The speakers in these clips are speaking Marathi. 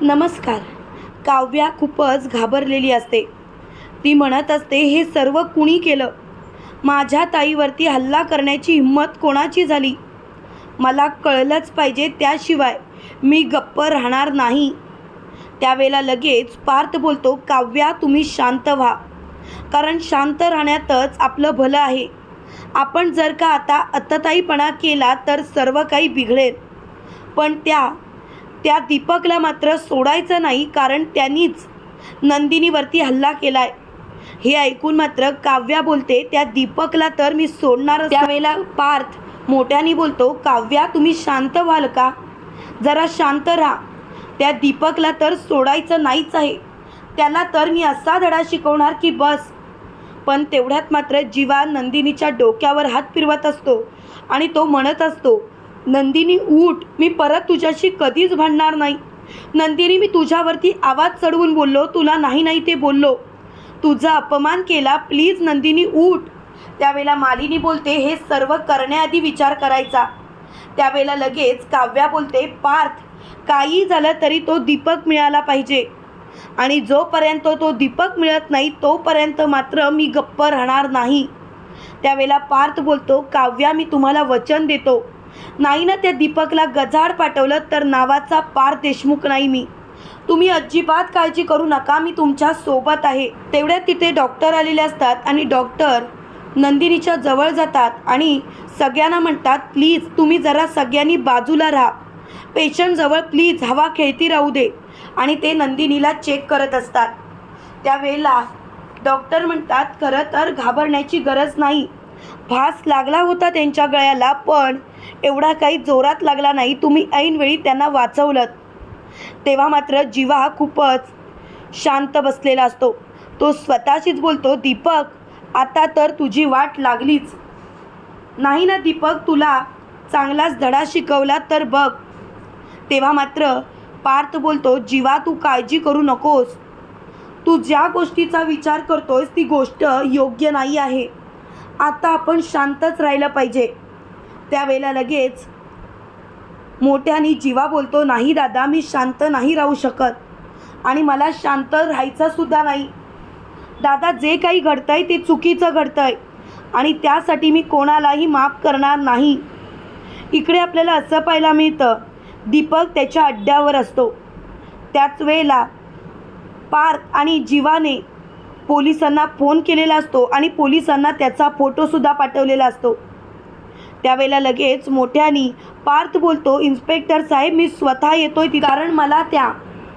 नमस्कार. काव्या खूपच घाबरलेली असते. ती म्हणत असते हे सर्व कुणी केलं? माझ्या ताईवरती हल्ला करण्याची हिंमत कोणाची झाली? मला कळलंच पाहिजे त्याशिवाय मी गप्प राहणार नाही. त्यावेळेला लगेच पार्थ बोलतो काव्या तुम्ही शांत व्हा. कारण शांत राहण्यातच आपलं भलं आहे. आपण जर का आता अतताईपणा केला तर सर्व काही बिघडेल. पण त्या त्या दीपकला मात्र सोडायचं नाही कारण त्यांनीच नंदिनीवरती हल्ला केलाय. हे ऐकून मात्र काव्या बोलते त्या दीपकला तर मी सोडणार त्यावेळेला पार्थ मोठ्याने बोलतो काव्या तुम्ही शांत व्हाल का? जरा शांत राहा. त्या दीपकला तर सोडायचं नाहीच आहे. त्याला तर मी असा धडा शिकवणार की बस. पण तेवढ्यात मात्र जीवा नंदिनीच्या डोक्यावर हात फिरवत असतो आणि तो म्हणत असतो नंदिनी उठ मी परत तुझ्याशी कधीच भांडणार नाही. नंदिनी मी तुझ्यावरती आवाज चढवून बोललो तुला नाही नाही ते बोललो. तुझा अपमान केला प्लीज नंदिनी उठ. त्यावेळेला मालिनी बोलते हे सर्व करण्याआधी विचार करायचा. त्यावेळेला लगेच काव्या बोलते पार्थ काही झालं तरी तो दीपक मिळाला पाहिजे. आणि जोपर्यंत तो दीपक मिळत नाही तोपर्यंत मात्र मी गप्प राहणार नाही. त्यावेळेला पार्थ बोलतो काव्या मी तुम्हाला वचन देतो. नाही ना त्या दीपकला गजाड पाठवलं तर नावाचा पार देशमुख नाही मी. तुम्ही अजिबात काळजी करू नका मी तुमच्यासोबत आहे. तेवढ्यात तिथे डॉक्टर आलेले असतात आणि डॉक्टर नंदिनीच्या जवळ जातात आणि सगळ्यांना म्हणतात प्लीज तुम्ही जरा सगळ्यांनी बाजूला राहा. पेशंटजवळ प्लीज हवा खेळती राहू दे. आणि ते नंदिनीला चेक करत असतात. त्यावेळेला डॉक्टर म्हणतात खरं तर घाबरण्याची गरज नाही. भास लागला होता त्यांच्या गळ्याला पण एवढा काही जोरात लागला नाही. तुम्ही ऐनवेळी त्यांना वाचवलं तेव्हा मात्र जीवा हा खूपच शांत बसलेला असतो. तो स्वतःशीच बोलतो दीपक आता तर तुझी वाट लागलीच. नाही ना दीपक तुला चांगलाच धडा शिकवला तर बघ. तेव्हा मात्र पार्थ बोलतो जीवा तू काळजी करू नकोस. तू ज्या गोष्टीचा विचार करतोयस ती गोष्ट योग्य नाही आहे. आता आपण शांतच राहिलं पाहिजे. त्यावेळेला लगेच मोठ्याने जीवा बोलतो नाही दादा मी शांत नाही राहू शकत आणि मला शांत राहायचंसुद्धा नाही. दादा जे काही घडतंय ते चुकीचं घडतंय आणि त्यासाठी मी कोणालाही माफ करणार नाही. इकडे आपल्याला असं पाहायला मिळतं दीपक त्याच्या अड्ड्यावर असतो. त्याच वेळेला पार्थ आणि जीवाने पोलिसांना फोन केलेला असतो आणि पोलिसांना त्याचा फोटोसुद्धा पाठवलेला असतो. त्यावेळेला लगेच मोठ्यानी पार्थ बोलतो इन्स्पेक्टर साहेब मी स्वतः येतोय ती कारण मला त्या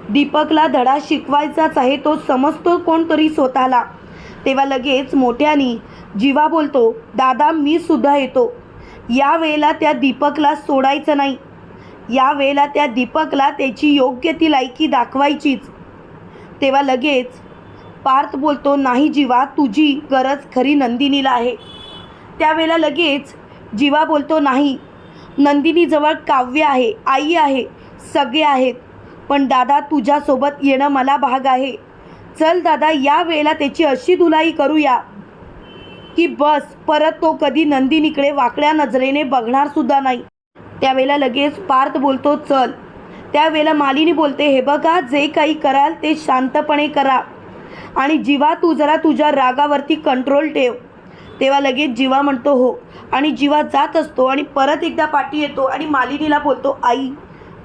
दीपकला धडा शिकवायचाच आहे तो समजतो कोणतरी स्वतःला. तेव्हा लगेच मोठ्यानी जीवा बोलतो दादा मी सुद्धा येतो. या वेळेला त्या दीपकला सोडायचं नाही. या वेळेला त्या दीपकला त्याची योग्य ती लायकी दाखवायचीच. तेव्हा लगेच पार्थ बोलतो नाही जीवा तुझी गरज खरी नंदिनीला आहे. त्यावेळेला लगेच जीवा बोलतो नाही. नंदिनीजवळ काव्य आहे आई आहे सगळे आहेत. पण दादा तुझ्यासोबत येणं मला भाग आहे. चल दादा या वेळेला त्याची अशी धुलाई करूया. की बस परत तो कधी नंदिनीकडे वाकड्या नजरेने बघणार सुद्धा नाही. त्यावेळेला लगेच पार्थ बोलतो चल. त्यावेळेला मालिनी बोलते हे बघा जे काही कराल ते शांतपणे करा. आणि जीवा तू जरा तुझ्या रागावरती कंट्रोल ठेव. तेव्हा लगेच जीवा म्हणतो हो. आणि जीवा जात असतो आणि परत एकदा पाठी येतो आणि मालिनीला बोलतो आई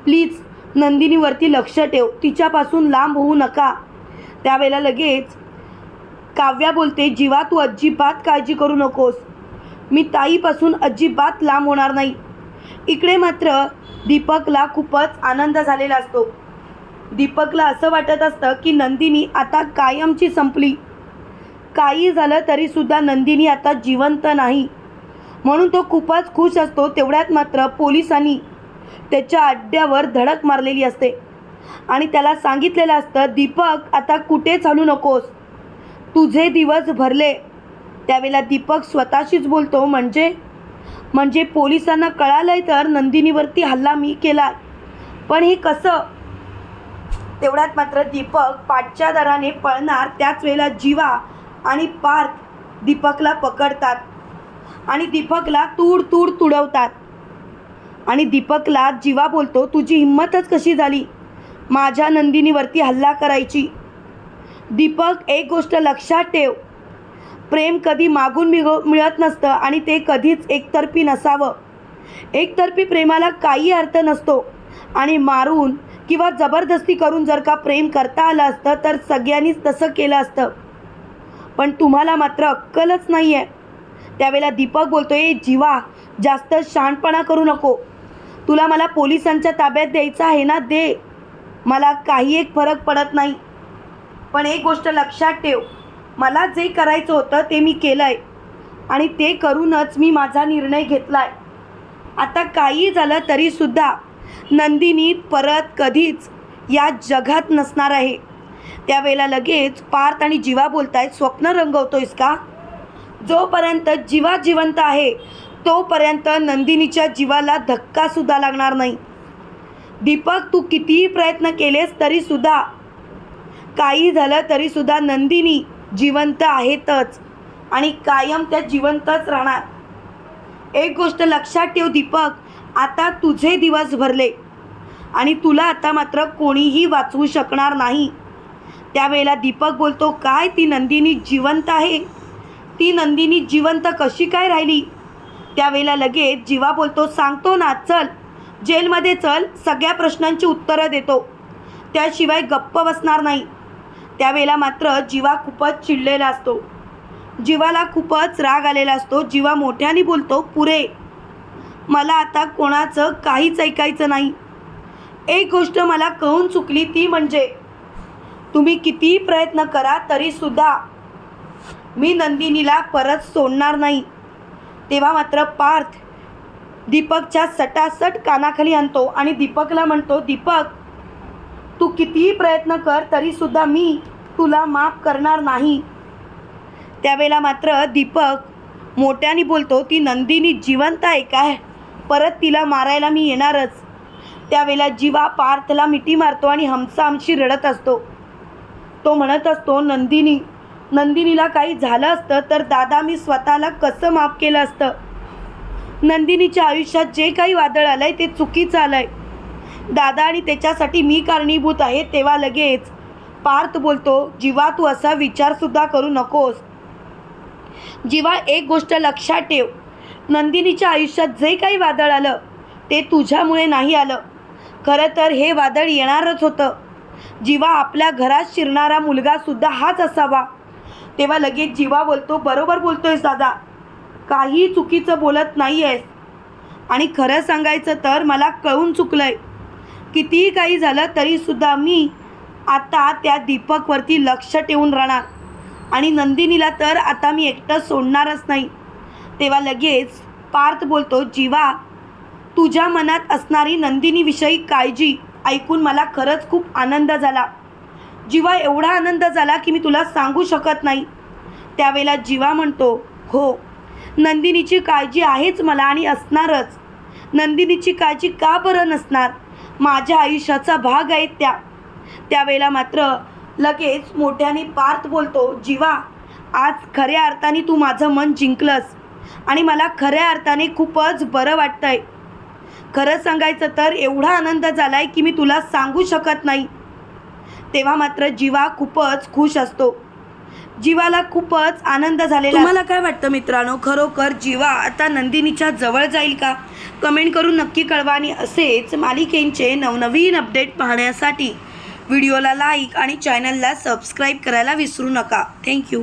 प्लीज नंदिनीवरती लक्ष ठेव. तिच्यापासून लांब होऊ नका. त्यावेळेला लगेच काव्या बोलते जीवा तू अजिबात काळजी करू नकोस. मी ताईपासून अजिबात लांब होणार नाही. इकडे मात्र दीपकला खूपच आनंद झालेला असतो. दीपकला असं वाटत असतं की नंदिनी आता कायमची संपली. काही झालं तरीसुद्धा नंदिनी आता जिवंत नाही. म्हणून तो खूपच खुश असतो तेवढ्यात मात्र पोलिसांनी त्याच्या अड्ड्यावर धडक मारलेली असते. आणि त्याला सांगितलेलं असतं दीपक आता कुठे चालू नकोस? तुझे दिवस भरले. त्यावेळेला दीपक स्वतःशीच बोलतो म्हणजे? म्हणजे पोलिसांना कळालंय तर नंदिनीवरती हल्ला मी केला. पण हे कसं? तेवढ्यात मात्र दीपक पाठच्या दराने पळणार त्याच वेळेला जीवा आणि पार्थ दीपकला पकडतात. आणि दीपकला तूड तूड तुडवतात. आणि दीपकला जीवा बोलतो तुझी हिंमतच कशी झाली? माझ्या नंदिनीवरती हल्ला करायची. दीपक एक गोष्ट लक्षात ठेव. प्रेम कधी मागून मिगो मिळत नसतं आणि ते कधीच एकतर्फी नसावं. एकतर्फी प्रेमाला काही अर्थ नसतो. आणि मारून किंवा जबरदस्ती करून जर का प्रेम करता आलं असतं तर सगळ्यांनीच तसं केलं असतं. पण तुम्हाला मात्र अक्कलच नाही आहे त्यावेळेला दीपक बोलतो आहे जीवा जास्त शहाणपणा करू नको. तुला मला पोलिसांच्या ताब्यात द्यायचं आहे ना दे. मला काही एक फरक पडत नाही. पण एक गोष्ट लक्षात ठेव. मला जे करायचं होतं ते मी केलं आहे आणि ते करूनच मी माझा निर्णय घेतला आहे आता काही झालं तरीसुद्धा नंदिनी परत कधीच या जगात नसणार आहे. त्यावेळेला लगेच पार्थ आणि जीवा बोलतायत स्वप्न रंगवतोयस का? जोपर्यंत जीवा जिवंत आहे तोपर्यंत नंदिनीच्या जीवाला धक्कासुद्धा लागणार नाही. दीपक तू कितीही प्रयत्न केलेस तरीसुद्धा काही झालं तरीसुद्धा नंदिनी जिवंत आहेतच आणि कायम त्या जिवंतच राहणार. एक गोष्ट लक्षात ठेव दीपक आता तुझे दिवस भरले आणि तुला आता मात्र कोणीही वाचवू शकणार नाही. त्यावेळेला दीपक बोलतो काय ती नंदिनी जिवंत आहे? ती नंदिनी जिवंत कशी काय राहिली? त्यावेळेला लगेच जीवा बोलतो सांगतो ना चल. जेलमध्ये चल सगळ्या प्रश्नांची उत्तरं देतो. त्याशिवाय गप्प बसणार नाही. त्यावेळेला मात्र जीवा खूपच चिडलेला असतो. जीवाला खूपच राग आलेला असतो. जीवा मोठ्याने बोलतो पुरे मला आता कोणाचं काहीच ऐकायचं नाही. एक गोष्ट मला कळून चुकली ती म्हणजे तुम्ही कितीही प्रयत्न करा तरीसुद्धा मी नंदिनीला परत सोडणार नाही. तेव्हा मात्र पार्थ दीपकच्या सटासट कानाखाली आणतो आणि दीपकला म्हणतो दीपक तू कितीही प्रयत्न कर तरीसुद्धा मी तुला माफ करणार नाही. त्यावेळेला मात्र दीपक मोठ्याने बोलतो ती नंदिनी जिवंत आहे काय? परत तिला मारायला मी येणारच. त्यावेळेला जीवा पार्थला मिठी मारतो आणि हमसा हमशी रडत असतो. तो म्हणत असतो नंदिनी नंदिनीला काही झालं असतं तर दादा मी स्वतःला कसं माफ केलं असतं? नंदिनीच्या आयुष्यात जे काही वादळ आलंय ते चुकीचं आलंय. दादा आणि त्याच्यासाठी मी कारणीभूत आहे तेव्हा लगेच पार्थ बोलतो जीवा तू असा विचारसुद्धा करू नकोस. जीवा एक गोष्ट लक्षात ठेव. नंदिनीच्या आयुष्यात जे काही वादळ आलं ते तुझ्यामुळे नाही आलं. खरं तर हे वादळ येणारच होतं. जीवा आपल्या घरात शिरणारा मुलगासुद्धा हाच असावा. तेव्हा लगेच जीवा बोलतो बरोबर बोलतोयस दादा. काही चुकीचं बोलत नाही आहेस आणि खरं सांगायचं तर मला कळून चुकलं आहे कितीही काही झालं तरीसुद्धा मी आता त्या दीपकवरती लक्ष ठेवून राहणार. आणि नंदिनीला तर आता मी एकटं सोडणारच नाही. तेव्हा लगेच पार्थ बोलतो जीवा तुझ्या मनात असणारी नंदिनीविषयी काळजी ऐकून मला खरंच खूप आनंद झाला. जीवा एवढा आनंद झाला की मी तुला सांगू शकत नाही. त्यावेळेला जीवा म्हणतो हो नंदिनीची काळजी आहेच मला आणि असणारच. नंदिनीची काळजी का बरं नसणार? माझ्या आयुष्याचा भाग आहेत त्या. त्यावेळेला मात्र लगेच मोठ्याने पार्थ बोलतो जीवा आज खऱ्या अर्थाने तू माझं मन जिंकलंस आणि मला खऱ्या अर्थाने खूपच बरं वाटतंय. खरं सांगायचं तर एवढा आनंद झाला आहे की मी तुला सांगू शकत नाही. तेव्हा मात्र जीवा खूपच खुश असतो. जीवाला खूपच आनंद झालेला तुम्हाला काय वाटतं मित्रांनो? खरोखर जीवा आता नंदिनीच्या जवळ जाईल का? कमेंट करून नक्की कळवा आणि असेच मालिकेंचे नवनवीन अपडेट पाहण्यासाठी व्हिडिओला लाईक आणि चॅनलला सबस्क्राईब करायला विसरू नका. थँक्यू.